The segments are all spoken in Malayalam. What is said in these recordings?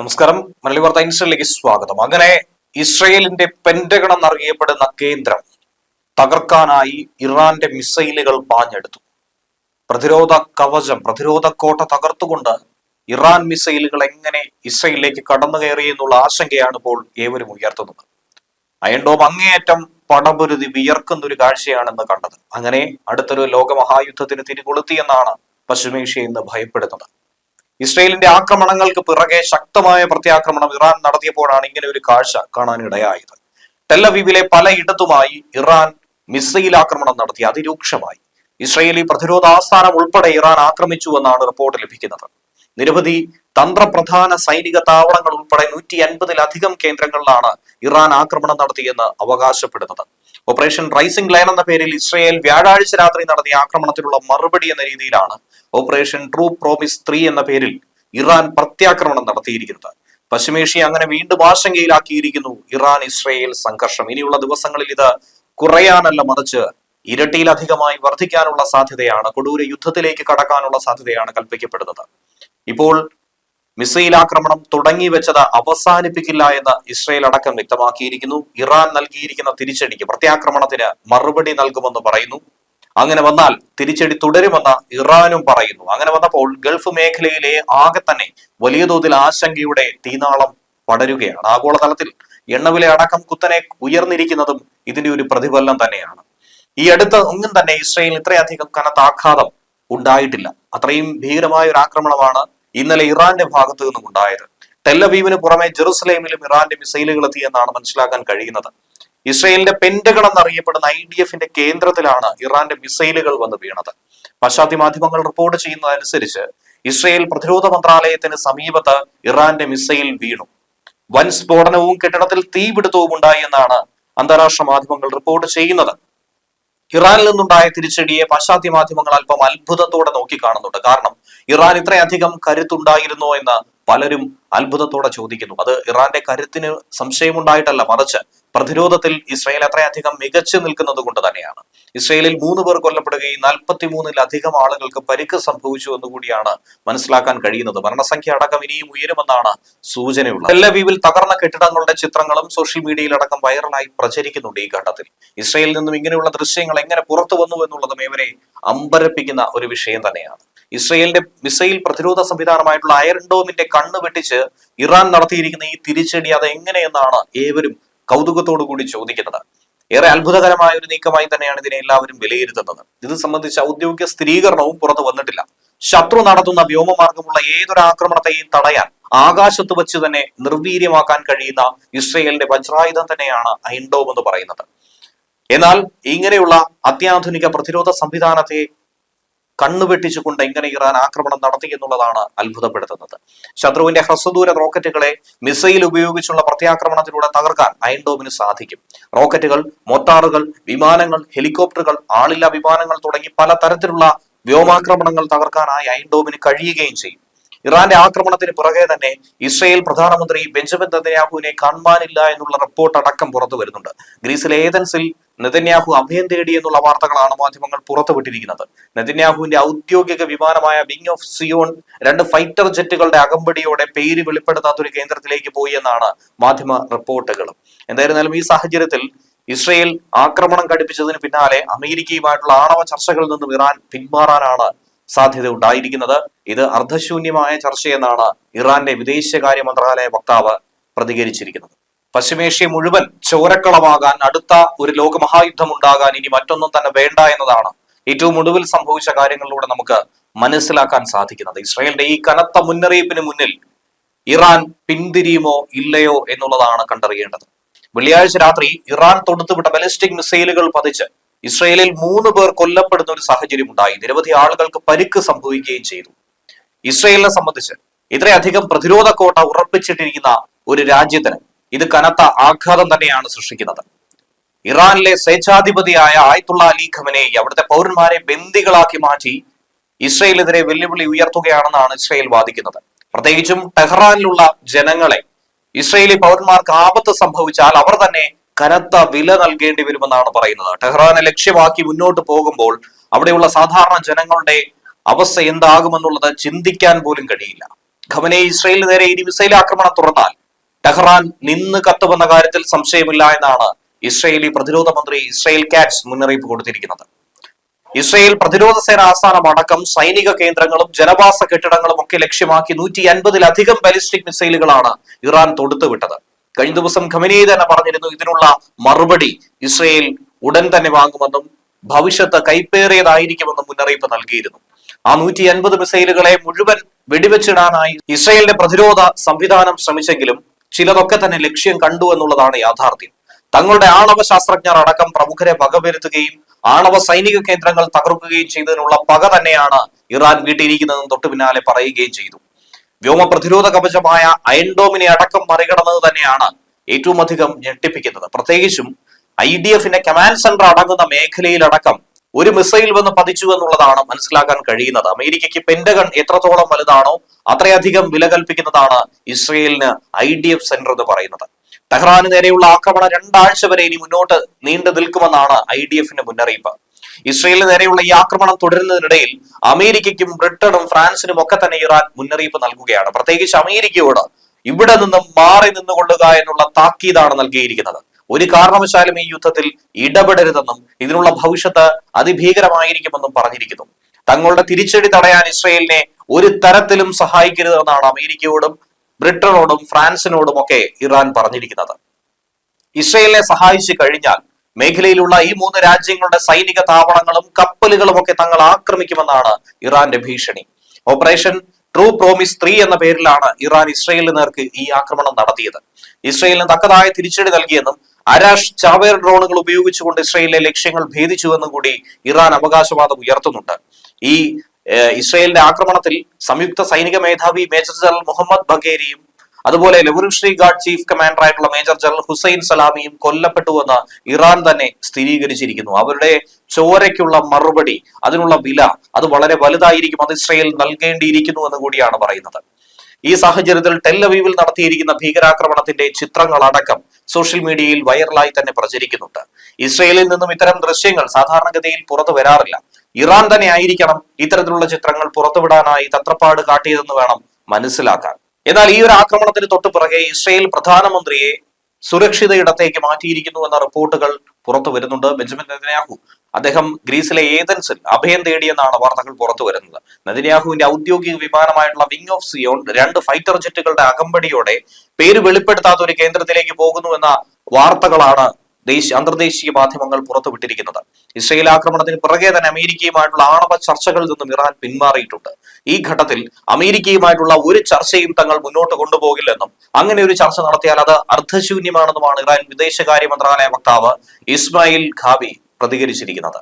നമസ്കാരം. മലയാളി വാർത്ത ഇൻസ്റ്റലിലേക്ക് സ്വാഗതം. അങ്ങനെ ഇസ്രയേലിന്റെ പെന്റഗൺ എന്നറിയപ്പെടുന്ന കേന്ദ്രം തകർക്കാനായി ഇറാന്റെ മിസൈലുകൾ പാഞ്ഞെടുത്തു. പ്രതിരോധ കവചം പ്രതിരോധ കോട്ട തകർത്തുകൊണ്ട് ഇറാൻ മിസൈലുകൾ എങ്ങനെ ഇസ്രയേലിലേക്ക് കടന്നു കയറി എന്നുള്ള ആശങ്കയാണ് ഇപ്പോൾ ഏവരും ഉയർത്തുന്നത്. അയൺഡോം അങ്ങേയറ്റം പടപൊരുതി വിയർക്കുന്ന ഒരു കാഴ്ചയാണെന്ന് കണ്ടത്. അങ്ങനെ അടുത്തൊരു ലോകമഹായുദ്ധത്തിന് തിരികൊളുത്തിയെന്നാണ് പശ്ചിമേഷ്യ ഇന്ന് ഭയപ്പെടുന്നത്. ഇസ്രയേലിന്റെ ആക്രമണങ്ങൾക്ക് പിറകെ ശക്തമായ പ്രത്യാക്രമണം ഇറാൻ നടത്തിയപ്പോഴാണ് ഇങ്ങനെ ഒരു കാഴ്ച കാണാനിടയായത്. ടെല്ലവീവിലെ പലയിടത്തുമായി ഇറാൻ മിസൈൽ ആക്രമണം നടത്തി. അതിരൂക്ഷമായി. ഇസ്രയേലി പ്രതിരോധ ആസ്ഥാനം ഉൾപ്പെടെ ഇറാൻ ആക്രമിച്ചുവെന്നാണ് റിപ്പോർട്ട് ലഭിക്കുന്നത്. നിരവധി തന്ത്രപ്രധാന സൈനിക താവളങ്ങൾ ഉൾപ്പെടെ നൂറ്റി അൻപതിലധികം കേന്ദ്രങ്ങളിലാണ് ഇറാൻ ആക്രമണം നടത്തിയെന്ന് അവകാശപ്പെടുന്നത്. ഓപ്പറേഷൻ റൈസിംഗ് ലൈൻ എന്ന പേരിൽ ഇസ്രയേൽ വ്യാഴാഴ്ച രാത്രി നടത്തിയ ആക്രമണത്തിനുള്ള മറുപടി എന്ന രീതിയിലാണ് ഓപ്പറേഷൻ ട്രൂ പ്രോമിസ് ത്രീ എന്ന പേരിൽ ഇറാൻ പ്രത്യാക്രമണം നടത്തിയിരിക്കുന്നത്. പശ്ചിമേഷ്യ അങ്ങനെ വീണ്ടും ആശങ്കയിലാക്കിയിരിക്കുന്നു ഇറാൻ ഇസ്രയേൽ സംഘർഷം. ഇനിയുള്ള ദിവസങ്ങളിൽ ഇത് കുറയാനല്ല മറിച്ച് ഇരട്ടിയിലധികമായി വർദ്ധിക്കാനുള്ള സാധ്യതയാണ്. കൊടൂര യുദ്ധത്തിലേക്ക് കടക്കാനുള്ള സാധ്യതയാണ് കൽപ്പിക്കപ്പെടുന്നത്. ഇപ്പോൾ മിസൈൽ ആക്രമണം തുടങ്ങി വെച്ചത് അവസാനിപ്പിക്കില്ല എന്ന് ഇസ്രയേൽ അടക്കം വ്യക്തമാക്കിയിരിക്കുന്നു. ഇറാൻ നൽകിയിരിക്കുന്ന തിരിച്ചടിക്ക് പ്രത്യാക്രമണത്തിന് മറുപടി നൽകുമെന്ന് പറയുന്നു. അങ്ങനെ വന്നാൽ തിരിച്ചടി തുടരുമെന്ന് ഇറാനും പറയുന്നു. അങ്ങനെ വന്നപ്പോൾ ഗൾഫ് മേഖലയിലെ ആകെ തന്നെ വലിയ തോതിൽ ആശങ്കയുടെ തീനാളം പടരുകയാണ്. ആഗോളതലത്തിൽ എണ്ണവില അടക്കം കുത്തനെ ഉയർന്നിരിക്കുന്നതും ഇതിന്റെ ഒരു പ്രതിഫലനം തന്നെയാണ്. ഈ അടുത്ത ഒന്നും തന്നെ ഇസ്രയേലിന് ഇത്രയധികം കനത്ത ആഘാതം ഉണ്ടായിട്ടില്ല. അത്രയും ഭീകരമായ ഒരു ആക്രമണമാണ് ഇന്നലെ ഇറാന്റെ ഭാഗത്തു നിന്നും ഉണ്ടായത്. ടെല്ലവീവിന് പുറമെ ജെറുസലേമിലും ഇറാന്റെ മിസൈലുകൾ എത്തിയെന്നാണ് മനസ്സിലാക്കാൻ കഴിയുന്നത്. ഇസ്രയേലിന്റെ പെന്റഗൺ എന്നറിയപ്പെടുന്ന ഐ ഡി എഫിന്റെ കേന്ദ്രത്തിലാണ് ഇറാന്റെ മിസൈലുകൾ വന്ന് വീണത്. പാശ്ചാത്യ മാധ്യമങ്ങൾ റിപ്പോർട്ട് ചെയ്യുന്നതനുസരിച്ച് ഇസ്രയേൽ പ്രതിരോധ മന്ത്രാലയത്തിന് സമീപത്ത് ഇറാന്റെ മിസൈൽ വീണു. വൻ സ്ഫോടനവും കെട്ടിടത്തിൽ തീപിടുത്തവും ഉണ്ടായി എന്നാണ് അന്താരാഷ്ട്ര മാധ്യമങ്ങൾ റിപ്പോർട്ട് ചെയ്യുന്നത്. ഇറാനിൽ നിന്നുണ്ടായ തിരിച്ചടിയെ പാശ്ചാത്യ മാധ്യമങ്ങൾ അല്പം അത്ഭുതത്തോടെ നോക്കിക്കാണുന്നുണ്ട്. കാരണം ഇറാൻ ഇത്രയധികം കരുത്തുണ്ടായിരുന്നോ എന്ന് പലരും അത്ഭുതത്തോടെ ചോദിക്കുന്നു. അത് ഇറാന്റെ കരുത്തിന് സംശയമുണ്ടായിട്ടല്ല. മറിച്ച് പ്രതിരോധത്തിൽ ഇസ്രയേൽ അത്രയധികം മികച്ചു നിൽക്കുന്നത് കൊണ്ട് തന്നെയാണ്. ഇസ്രയേലിൽ മൂന്ന് പേർ കൊല്ലപ്പെടുകയും നാൽപ്പത്തി മൂന്നിലധികം ആളുകൾക്ക് പരിക്ക് സംഭവിച്ചു എന്നുകൂടിയാണ് മനസ്സിലാക്കാൻ കഴിയുന്നത്. മരണസംഖ്യ അടക്കം ഇനിയും ഉയരുമെന്നാണ് സൂചനയുള്ളത്. എല്ലാ ടെല്ലവീവിൽ തകർന്ന കെട്ടിടങ്ങളുടെ ചിത്രങ്ങളും സോഷ്യൽ മീഡിയയിൽ അടക്കം വൈറലായി പ്രചരിക്കുന്നുണ്ട് ഈ ഘട്ടത്തിൽ. ഇസ്രയേലിൽ നിന്നും ഇങ്ങനെയുള്ള ദൃശ്യങ്ങൾ എങ്ങനെ പുറത്തു വന്നു എന്നുള്ളതും ഇവരെ അമ്പരപ്പിക്കുന്ന ഒരു വിഷയം തന്നെയാണ്. ഇസ്രയേലിന്റെ മിസൈൽ പ്രതിരോധ സംവിധാനമായിട്ടുള്ള അയർ ഡോമിന്റെ കണ്ണ് വെട്ടിച്ച് ഇറാൻ നടത്തിയിരിക്കുന്ന ഈ തിരിച്ചടി അത് എങ്ങനെയെന്നാണ് ഏവരും കൗതുകത്തോടു കൂടി ചോദിക്കുന്നത്. ഏറെ അത്ഭുതകരമായ ഒരു നീക്കമായി തന്നെയാണ് ഇതിനെ എല്ലാവരും വിലയിരുത്തുന്നത്. ഇത് സംബന്ധിച്ച ഔദ്യോഗിക സ്ഥിരീകരണവും പുറത്തു വന്നിട്ടില്ല. ശത്രു നടത്തുന്ന വ്യോമമാർഗമുള്ള ഏതൊരു ആക്രമണത്തെയും തടയാൻ ആകാശത്ത് വെച്ച് തന്നെ നിർവീര്യമാക്കാൻ കഴിയുന്ന ഇസ്രയേലിന്റെ വജ്രായുധം തന്നെയാണ് ഐൻഡോം എന്ന് പറയുന്നത്. എന്നാൽ ഇങ്ങനെയുള്ള അത്യാധുനിക പ്രതിരോധ സംവിധാനത്തെ കണ്ണുവെട്ടിച്ചുകൊണ്ട് എങ്ങനെ ഇറാൻ ആക്രമണം നടത്തി എന്നുള്ളതാണ് അത്ഭുതപ്പെടുത്തുന്നത്. ശത്രുവിന്റെ ഹ്രസ്വദൂര റോക്കറ്റുകളെ മിസൈൽ ഉപയോഗിച്ചുള്ള പ്രത്യാക്രമണത്തിലൂടെ തകർക്കാൻ അയൻഡോമിന് സാധിക്കും. റോക്കറ്റുകൾ മോട്ടാറുകൾ വിമാനങ്ങൾ ഹെലികോപ്റ്ററുകൾ ആളില്ലാ വിമാനങ്ങൾ തുടങ്ങി പല തരത്തിലുള്ള വ്യോമാക്രമണങ്ങൾ തകർക്കാനായി അയൻഡോമിന് കഴിയുകയും ചെയ്യും. ഇറാന്റെ ആക്രമണത്തിന് പുറകെ തന്നെ ഇസ്രയേൽ പ്രധാനമന്ത്രി ബെഞ്ചമിൻ നെതന്യാഹുവിനെ കാണാനില്ല എന്നുള്ള റിപ്പോർട്ട് അടക്കം പുറത്തു വരുന്നുണ്ട് ഗ്രീസിലെ ഏതൻസിൽ നെതന്യാഹു അഭയം തേടി എന്നുള്ള വാർത്തകളാണ് മാധ്യമങ്ങൾ പുറത്തുവിട്ടിരിക്കുന്നത്. നെതന്യാഹുവിന്റെ ഔദ്യോഗിക വിമാനമായ വിങ് ഓഫ് സിയോൺ രണ്ട് ഫൈറ്റർ ജെറ്റുകളുടെ അകമ്പടിയോടെ പേര് വെളിപ്പെടുത്താത്ത ഒരു കേന്ദ്രത്തിലേക്ക് പോയി എന്നാണ് മാധ്യമ റിപ്പോർട്ടുകളും. എന്തായിരുന്നാലും ഈ സാഹചര്യത്തിൽ ഇസ്രയേൽ ആക്രമണം ഘടിപ്പിച്ചതിന് പിന്നാലെ അമേരിക്കയുമായിട്ടുള്ള ആണവ ചർച്ചകളിൽ നിന്നും ഇറാൻ പിന്മാറാനാണ് സാധ്യത ഉണ്ടായിരിക്കുന്നത് ഇത് അർദ്ധശൂന്യമായ ചർച്ചയെന്നാണ് ഇറാന്റെ വിദേശകാര്യ മന്ത്രാലയ വക്താവ് പ്രതികരിച്ചിരിക്കുന്നത്. പശ്ചിമേഷ്യ മുഴുവൻ ചോരക്കളമാകാൻ അടുത്ത ഒരു ലോകമഹായുദ്ധം ഉണ്ടാകാൻ ഇനി മറ്റൊന്നും തന്നെ വേണ്ട എന്നതാണ് ഏറ്റവും ഒടുവിൽ സംഭവിച്ച കാര്യങ്ങളിലൂടെ നമുക്ക് മനസ്സിലാക്കാൻ സാധിക്കുന്നത്. ഇസ്രായേലിന്റെ ഈ കനത്ത മുന്നറിയിപ്പിന് മുന്നിൽ ഇറാൻ പിന്തിരിയുമോ ഇല്ലയോ എന്നുള്ളതാണ് കണ്ടറിയേണ്ടത്. വെള്ളിയാഴ്ച രാത്രി ഇറാൻ തൊടുത്തുവിട്ട ബലിസ്റ്റിക് മിസൈലുകൾ പതിച്ച് ഇസ്രയേലിൽ മൂന്ന് പേർ കൊല്ലപ്പെടുന്ന ഒരു സാഹചര്യം ഉണ്ടായി നിരവധി ആളുകൾക്ക് പരിക്ക് സംഭവിക്കുകയും ചെയ്തു. ഇസ്രയേലിനെ സംബന്ധിച്ച് ഇത്രയധികം പ്രതിരോധ കോട്ട ഉറപ്പിച്ചിട്ടിരിക്കുന്ന ഒരു രാജ്യത്തിന് ഇത് കനത്ത ആഘാതം തന്നെയാണ് സൃഷ്ടിക്കുന്നത്. ഇറാനിലെ സ്വേച്ഛാധിപതിയായ ആയത്തുള്ള അലി ഖമനേയി അവിടുത്തെ പൗരന്മാരെ ബന്ദികളാക്കി മാറ്റി ഇസ്രയേലിനെതിരെ വെല്ലുവിളി ഉയർത്തുകയാണെന്നാണ് ഇസ്രയേൽ വാദിക്കുന്നത്. പ്രത്യേകിച്ചും ടെഹ്റാനിലുള്ള ജനങ്ങളെ ഇസ്രയേലി പൗരന്മാർക്ക് ആപത്ത് സംഭവിച്ചാൽ അവർ തന്നെ കനത്ത വില നൽകേണ്ടി വരുമെന്നാണ് പറയുന്നത്. ടെഹ്റാനെ ലക്ഷ്യമാക്കി മുന്നോട്ട് പോകുമ്പോൾ അവിടെയുള്ള സാധാരണ ജനങ്ങളുടെ അവസ്ഥ എന്താകുമെന്നുള്ളത് ചിന്തിക്കാൻ പോലും കഴിയില്ല. ഖമനെ ഇസ്രയേലിന് നേരെ ഇനി മിസൈൽ ആക്രമണം തുറന്നാൽ ടെഹ്റാൻ നിന്ന് കത്തുമെന്ന കാര്യത്തിൽ സംശയമില്ല എന്നാണ് ഇസ്രയേലി പ്രതിരോധ മന്ത്രി ഇസ്രയേൽ കാറ്റ്സ് മുന്നറിയിപ്പ് കൊടുത്തിരിക്കുന്നത്. ഇസ്രയേൽ പ്രതിരോധ സേന ആസ്ഥാനം അടക്കം സൈനിക കേന്ദ്രങ്ങളും ജനവാസ കെട്ടിടങ്ങളും ഒക്കെ ലക്ഷ്യമാക്കി നൂറ്റി അൻപതിലധികം ബാലിസ്റ്റിക് മിസൈലുകളാണ് ഇറാൻ തൊടുത്തുവിട്ടത്. കഴിഞ്ഞ ദിവസം ഖമിനി തന്നെ പറഞ്ഞിരുന്നു ഇതിനുള്ള മറുപടി ഇസ്രയേൽ ഉടൻ തന്നെ വാങ്ങുമെന്നും ഭവിഷ്യത്ത് കൈപ്പേറിയതായിരിക്കുമെന്നും മുന്നറിയിപ്പ് നൽകിയിരുന്നു. ആ നൂറ്റി അൻപത് മിസൈലുകളെ മുഴുവൻ വെടിവെച്ചിടാനായി ഇസ്രയേലിന്റെ പ്രതിരോധ സംവിധാനം ശ്രമിച്ചെങ്കിലും ചിലതൊക്കെ തന്നെ ലക്ഷ്യം കണ്ടു എന്നുള്ളതാണ് യാഥാർത്ഥ്യം. തങ്ങളുടെ ആണവ ശാസ്ത്രജ്ഞർ അടക്കം പ്രമുഖരെ വകവരുത്തുകയും ആണവ സൈനിക കേന്ദ്രങ്ങൾ തകർക്കുകയും ചെയ്തതിനുള്ള പക തന്നെയാണ് ഇറാൻ വീട്ടിയിരിക്കുന്നതെന്ന് തൊട്ടു പിന്നാലെ പറയുകയും ചെയ്തു. വ്യോമ പ്രതിരോധ കവചമായ അയൻഡോമിനെ അടക്കം മറികടന്നത് തന്നെയാണ് ഏറ്റവും അധികം ഞെട്ടിപ്പിക്കുന്നത്. പ്രത്യേകിച്ചും ഐ ഡി എഫിന്റെ കമാൻഡ് സെന്റർ അടങ്ങുന്ന മേഖലയിലടക്കം ഒരു മിസൈൽ വന്ന് പതിച്ചു എന്നുള്ളതാണ് മനസ്സിലാക്കാൻ കഴിയുന്നത്. അമേരിക്കയ്ക്ക് പെന്റഗൺ എത്രത്തോളം വലുതാണോ അത്രയധികം വില കൽപ്പിക്കുന്നതാണ് ഇസ്രയേലിന് ഐ ഡി എഫ് സെന്റർ എന്ന് പറയുന്നത്. ടെഹ്റാന് നേരെയുള്ള ആക്രമണം രണ്ടാഴ്ച വരെ ഇനി മുന്നോട്ട് നീണ്ടു നിൽക്കുമെന്നാണ് ഐ ഡി എഫിന്റെ മുന്നറിയിപ്പ്. ഇസ്രയേലിന് നേരെയുള്ള ഈ ആക്രമണം തുടരുന്നതിനിടയിൽ അമേരിക്കയ്ക്കും ബ്രിട്ടനും ഫ്രാൻസിനും ഒക്കെ തന്നെ ഇറാൻ മുന്നറിയിപ്പ് നൽകുകയാണ്. പ്രത്യേകിച്ച് അമേരിക്കയോട് ഇവിടെ നിന്നും മാറി നിന്നുകൊള്ളുക എന്നുള്ള താക്കീതാണ് നൽകിയിരിക്കുന്നത്. ഒരു കാരണവശാലും ഈ യുദ്ധത്തിൽ ഇടപെടരുതെന്നും ഇതിനുള്ള ഭവിഷ്യത്ത് അതിഭീകരമായിരിക്കുമെന്നും പറഞ്ഞിരിക്കുന്നു. തങ്ങളുടെ തിരിച്ചടി തടയാൻ ഇസ്രയേലിനെ ഒരു തരത്തിലും സഹായിക്കരുതെന്നാണ് അമേരിക്കയോടും ബ്രിട്ടനോടും ഫ്രാൻസിനോടും ഒക്കെ ഇറാൻ പറഞ്ഞിരിക്കുന്നത്. ഇസ്രയേലിനെ സഹായിച്ചു കഴിഞ്ഞാൽ മേഖലയിലുള്ള ഈ മൂന്ന് രാജ്യങ്ങളുടെ സൈനിക താവളങ്ങളും കപ്പലുകളും ഒക്കെ തങ്ങൾ ആക്രമിക്കുമെന്നാണ് ഇറാന്റെ ഭീഷണി. ഓപ്പറേഷൻ ട്രൂ പ്രോമിസ് ത്രീ എന്ന പേരിലാണ് ഇറാൻ ഇസ്രയേലിന് നേർക്ക് ഈ ആക്രമണം നടത്തിയത്. ഇസ്രയേലിന് തക്കതായ തിരിച്ചടി നൽകിയെന്നും അരാഷ് ചാവേർ ഡ്രോണുകൾ ഉപയോഗിച്ചുകൊണ്ട് ഇസ്രയേലിലെ ലക്ഷ്യങ്ങൾ ഭേദിച്ചുവെന്നും കൂടി ഇറാൻ അവകാശവാദം ഉയർത്തുന്നുണ്ട്. ഈ ഇസ്രയേലിന്റെ ആക്രമണത്തിൽ സംയുക്ത സൈനിക മേധാവി മേജർ ജനറൽ മുഹമ്മദ് ബഗേരിയും അതുപോലെ റെവല്യൂഷണറി ഗാർഡ് ചീഫ് കമാൻഡർ ആയിട്ടുള്ള മേജർ ജനറൽ ഹുസൈൻ സലാമിയും കൊല്ലപ്പെട്ടുവെന്ന് ഇറാൻ തന്നെ സ്ഥിരീകരിച്ചിരിക്കുന്നു. അവരുടെ ചോരയ്ക്കുള്ള മറുപടി അതിനുള്ള വില അത് വളരെ വലുതായിരിക്കും. അത് ഇസ്രയേൽ നൽകേണ്ടിയിരിക്കുന്നു എന്ന് കൂടിയാണ് പറയുന്നത്. ഈ സാഹചര്യത്തിൽ ടെല്ലവീവിൽ നടത്തിയിരിക്കുന്ന ഭീകരാക്രമണത്തിന്റെ ചിത്രങ്ങൾ അടക്കം സോഷ്യൽ മീഡിയയിൽ വൈറലായി തന്നെ പ്രചരിക്കുന്നുണ്ട്. ഇസ്രയേലിൽ നിന്നും ഇത്തരം ദൃശ്യങ്ങൾ സാധാരണഗതിയിൽ പുറത്തു വരാറില്ല. ഇറാൻ തന്നെ ആയിരിക്കണം ഇത്തരത്തിലുള്ള ചിത്രങ്ങൾ പുറത്തുവിടാനായി തത്രപ്പാട് കാട്ടിയതെന്ന് വേണം മനസ്സിലാക്കാൻ. എന്നാൽ ഈ ഒരു ആക്രമണത്തിന് തൊട്ടു പിറകെ ഇസ്രയേൽ പ്രധാനമന്ത്രിയെ സുരക്ഷിത ഇടത്തേക്ക് മാറ്റിയിരിക്കുന്നു എന്ന റിപ്പോർട്ടുകൾ പുറത്തു വരുന്നുണ്ട്. ബെഞ്ചമിൻ നെതന്യാഹു അദ്ദേഹം ഗ്രീസിലെ ഏതൻസിൽ അഭയം തേടിയെന്നാണ് വാർത്തകൾ പുറത്തു വരുന്നത്. നെതന്യാഹുവിന്റെ ഔദ്യോഗിക വിമാനമായിട്ടുള്ള വിങ് ഓഫ് സിയോൺ രണ്ട് ഫൈറ്റർ ജെറ്റുകളുടെ അകമ്പടിയോടെ പേര് വെളിപ്പെടുത്താത്ത ഒരു കേന്ദ്രത്തിലേക്ക് പോകുന്നു എന്ന വാർത്തകളാണ് ദേശീയ അന്തർദേശീയ മാധ്യമങ്ങൾ പുറത്തുവിട്ടിരിക്കുന്നത്. ഇസ്രയേൽ ആക്രമണത്തിന് പിറകെ തന്നെ അമേരിക്കയുമായിട്ടുള്ള ആണവ ചർച്ചകളിൽ നിന്നും ഇറാൻ പിന്മാറിയിട്ടുണ്ട്. ഈ ഘട്ടത്തിൽ അമേരിക്കയുമായിട്ടുള്ള ഒരു ചർച്ചയും തങ്ങൾ മുന്നോട്ട് കൊണ്ടുപോകില്ലെന്നും അങ്ങനെ ഒരു ചർച്ച നടത്തിയാൽ അത് അർത്ഥശൂന്യമാണെന്നുമാണ് ഇറാൻ വിദേശകാര്യ മന്ത്രാലയ വക്താവ് ഇസ്മായിൽ ഖാബി പ്രതികരിച്ചിരിക്കുന്നത്.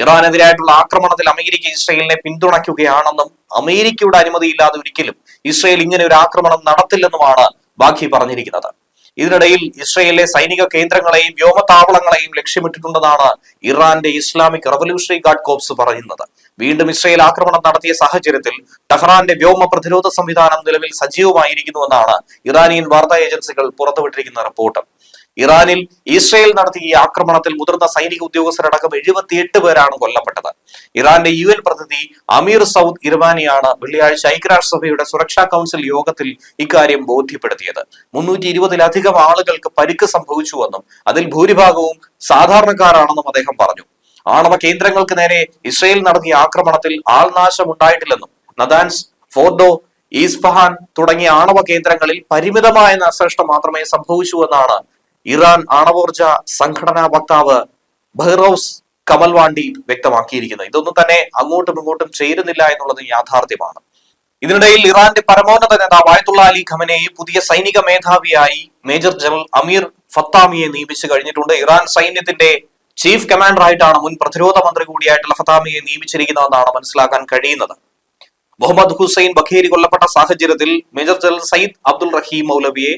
ഇറാനെതിരായിട്ടുള്ള ആക്രമണത്തിൽ അമേരിക്ക ഇസ്രയേലിനെ പിന്തുണയ്ക്കുകയാണെന്നും അമേരിക്കയുടെ അനുമതിയില്ലാതെ ഒരിക്കലും ഇസ്രയേൽ ഇങ്ങനെ ഒരു ആക്രമണം നടത്തില്ലെന്നുമാണ് ബാക്കി പറഞ്ഞിരിക്കുന്നത്. ഇതിനിടയിൽ ഇസ്രയേലിലെ സൈനിക കേന്ദ്രങ്ങളെയും വ്യോമത്താവളങ്ങളെയും ലക്ഷ്യമിട്ടിട്ടുണ്ടെന്നാണ് ഇറാന്റെ ഇസ്ലാമിക് റവല്യൂഷണറി ഗാർഡ് കോപ്സ് പറയുന്നത്. വീണ്ടും ഇസ്രയേൽ ആക്രമണം നടത്തിയ സാഹചര്യത്തിൽ ടെഹ്റാന്റെ വ്യോമ പ്രതിരോധ സംവിധാനം നിലവിൽ സജീവമായിരിക്കുന്നുവെന്നാണ് ഇറാനിയൻ വാർത്താ ഏജൻസികൾ പുറത്തുവിട്ടിരിക്കുന്ന റിപ്പോർട്ട്. ഇറാനിൽ ഇസ്രയേൽ നടത്തിയ ഈ ആക്രമണത്തിൽ മുതിർന്ന സൈനിക ഉദ്യോഗസ്ഥരടക്കം എഴുപത്തിയെട്ട് പേരാണ് കൊല്ലപ്പെട്ടത്. ഇറാന്റെ യു എൻ പ്രതിനിധി അമീർ സൗദ് ഇർവാനിയാണ് വെള്ളിയാഴ്ച ഐക്യരാഷ്ട്രസഭയുടെ സുരക്ഷാ കൗൺസിൽ യോഗത്തിൽ ഇക്കാര്യം ബോധ്യപ്പെടുത്തിയത്. മുന്നൂറ്റി ഇരുപതിലധികം ആളുകൾക്ക് പരിക്ക് സംഭവിച്ചുവെന്നും അതിൽ ഭൂരിഭാഗവും സാധാരണക്കാരാണെന്നും അദ്ദേഹം പറഞ്ഞു. ആണവ കേന്ദ്രങ്ങൾക്ക് നേരെ ഇസ്രയേൽ നടത്തിയ ആക്രമണത്തിൽ ആൾനാശം ഉണ്ടായിട്ടില്ലെന്നും നദാൻസ് ഫോർഡോ ഈസ്ഫഹാൻ തുടങ്ങിയ ആണവ കേന്ദ്രങ്ങളിൽ പരിമിതമായ നാശനഷ്ടം മാത്രമേ സംഭവിച്ചുവെന്നാണ് ഇറാൻ ആണവോർജ സംഘടനാ വക്താവ് ബഹ്റൌസ് കമൽവാണ്ടി വ്യക്തമാക്കിയിരിക്കുന്നത് ഇതൊന്നും തന്നെ അങ്ങോട്ടും ഇങ്ങോട്ടും ചേരുന്നില്ല എന്നുള്ളത് യാഥാർത്ഥ്യമാണ്. ഇതിനിടയിൽ ഇറാന്റെ പരമോന്നത നേതാവ് ആയത്തുള്ള അലി ഖമനെയെ പുതിയ സൈനിക മേധാവിയായി മേജർ ജനറൽ അമീർ ഫത്താമിയെ നിയമിച്ചു കഴിഞ്ഞിട്ടുണ്ട്. ഇറാൻ സൈന്യത്തിന്റെ ചീഫ് കമാൻഡർ ആയിട്ടാണ് മുൻ പ്രതിരോധ മന്ത്രി കൂടിയായിട്ടുള്ള ഫത്താമിയെ നിയമിച്ചിരിക്കുന്നതെന്നാണ് മനസ്സിലാക്കാൻ കഴിയുന്നത്. മുഹമ്മദ് ഹുസൈൻ ബഖേരി കൊല്ലപ്പെട്ട സാഹചര്യത്തിൽ major general Sayyid Abdul Rahim മൗലവിയെ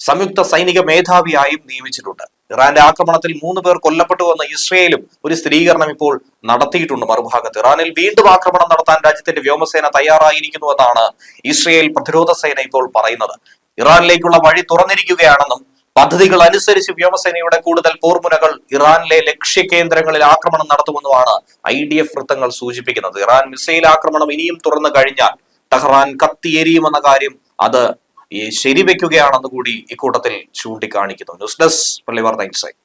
സംയുക്ത സൈനിക മേധാവിയായും നിയമിച്ചിട്ടുണ്ട്. ഇറാന്റെ ആക്രമണത്തിൽ മൂന്ന് പേർ കൊല്ലപ്പെട്ടുവെന്ന് ഇസ്രയേലും ഒരു സ്ഥിരീകരണം ഇപ്പോൾ നടത്തിയിട്ടുണ്ട് മറുഭാഗത്ത്. ഇറാനിൽ വീണ്ടും ആക്രമണം നടത്താൻ രാജ്യത്തിന്റെ വ്യോമസേന തയ്യാറായിരിക്കുന്നുവെന്നാണ് ഇസ്രയേൽ പ്രതിരോധ സേന ഇപ്പോൾ പറയുന്നത്. ഇറാനിലേക്കുള്ള വഴി തുറന്നിരിക്കുകയാണെന്നും പദ്ധതികൾ അനുസരിച്ച് വ്യോമസേനയുടെ കൂടുതൽ പോർമുനകൾ ഇറാനിലെ ലക്ഷ്യ കേന്ദ്രങ്ങളിൽ ആക്രമണം നടത്തുമെന്നുമാണ് ഐ ഡി എഫ് വൃത്തങ്ങൾ സൂചിപ്പിക്കുന്നത്. ഇറാൻ മിസൈൽ ആക്രമണം ഇനിയും തുറന്നു കഴിഞ്ഞാൽ ടെഹ്റാൻ കത്തിയേരിയുമെന്ന കാര്യം അത് ഈ ശരിവെക്കുകയാണെന്ന് കൂടി ഇക്കൂട്ടത്തിൽ ചൂണ്ടിക്കാണിക്കുന്നു. ന്യൂസ് ഡെസ്ക് പള്ളിവാർത്ത ഇൻസൈറ്റ്.